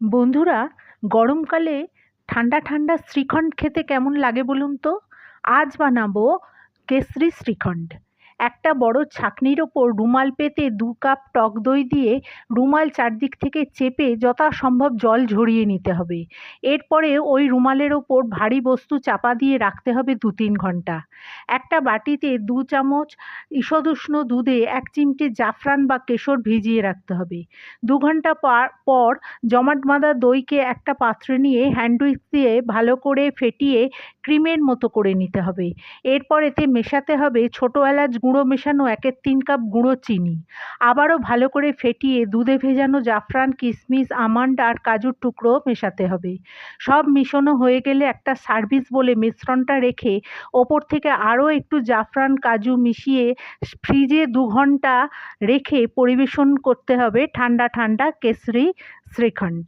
বন্ধুরা গরমকালে ঠান্ডা ঠান্ডা শ্রীখণ্ড খেতে কেমন লাগে বলুন তো? আজ বানাবো কেসরি শ্রীখণ্ড। একটা বড় ছাঁকনির ওপর রুমাল পেতে দু কাপ টক দই দিয়ে রুমাল চারদিক থেকে চেপে যথাসম্ভব জল ঝরিয়ে নিতে হবে। এরপরে ওই রুমালের ওপর ভারী বস্তু চাপা দিয়ে রাখতে হবে দু তিন ঘণ্টা। একটা বাটিতে দু চামচ ঈষদুষ্ণ দুধে এক চিমটে জাফরান বা কেশর ভিজিয়ে রাখতে হবে। দু ঘণ্টা পর জমাট বাঁধা দইকে একটা পাত্রে নিয়ে হ্যান্ডউইচ দিয়ে ভালো করে ফেটিয়ে ক্রিমের মতো করে নিতে হবে। এরপর এতে মেশাতে হবে ছোটো এলাচ গুঁড়ো মেশানো একের তিন কাপ গুঁড়ো চিনি। আবারও ভালো করে ফেটিয়ে দুধে ভেজানো জাফরান কিশমিশ আমন্ড আর কাজুর টুকরো মেশাতে হবে। সব মিশানো হয়ে গেলে একটা সার্ভিস বলে মিশ্রণটা রেখে ওপর থেকে আরও একটু জাফরান, কাজু মিশিয়ে ফ্রিজে দু ঘণ্টা রেখে পরিবেশন করতে হবে ঠান্ডা ঠান্ডা কেসরি শ্রীখণ্ড।